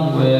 along with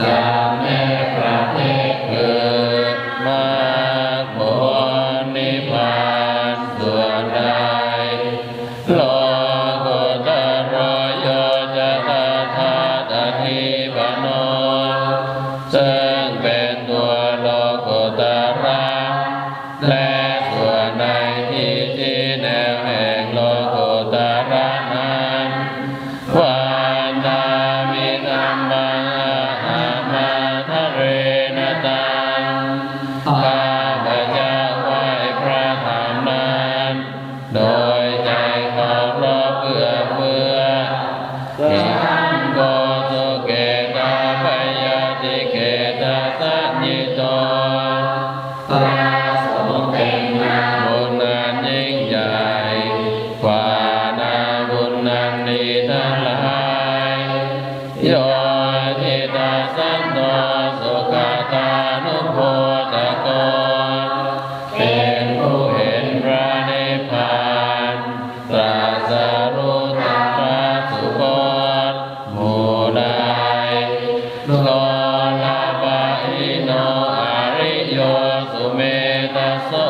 Yeah. الصالحين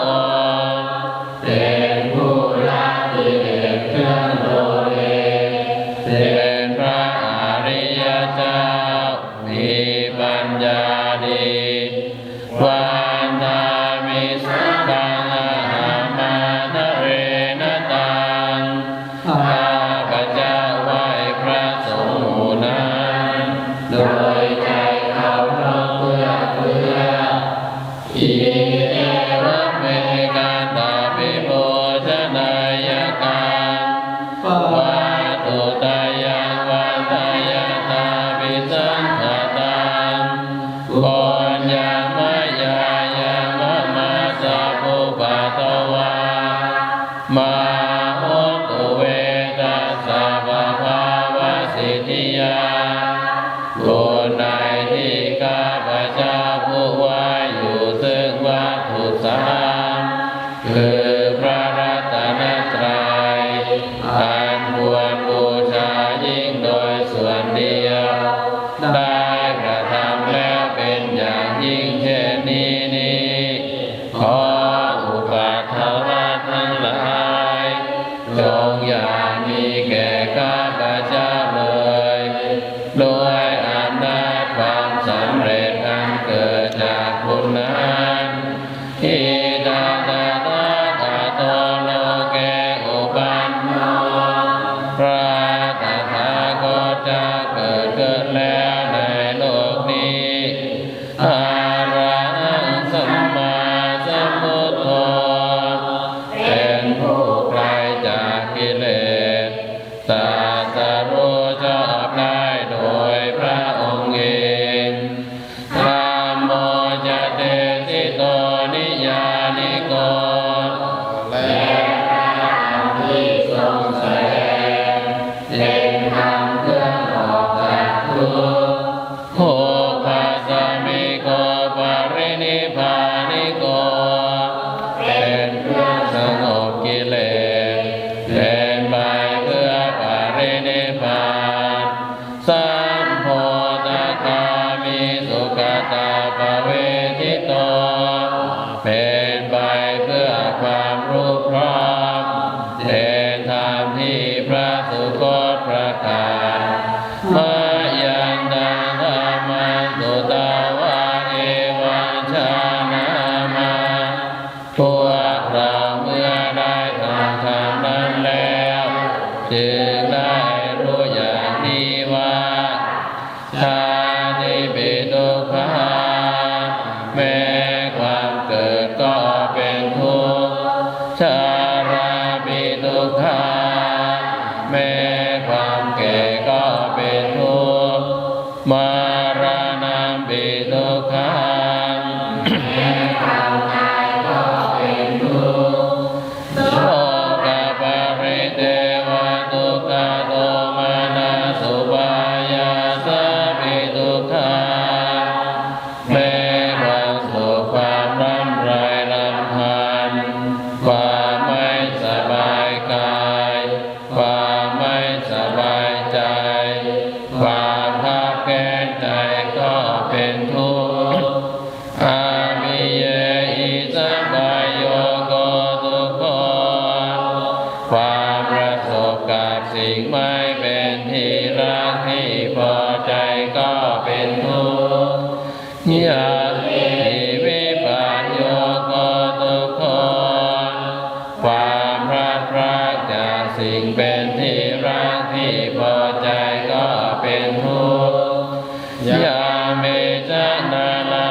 ามีแก่ พาเป็นเครื่อสงบกิเลสเป็นไปเพื่อปรินิานสัมโพธคมิสุขตาเวทิโต